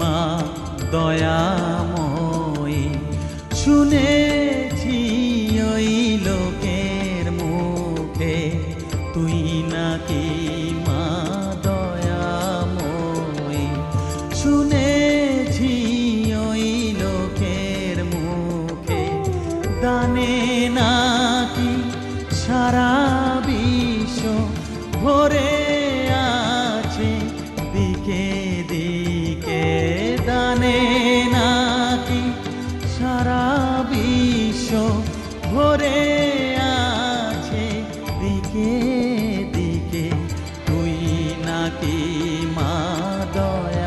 মা দয়াময়ী? শুনেছি ওই লোকের মুখে, তুই নাকি মা দয়াময়ী? শুনেছি ওই লোকের মুখে, দানে নাকি সারা বিশ্ব ভরে দিকে দানে নাকি সারা বিশ্ব ভরে আছে। দিকে দিকে তুই নাকি মা দয়া।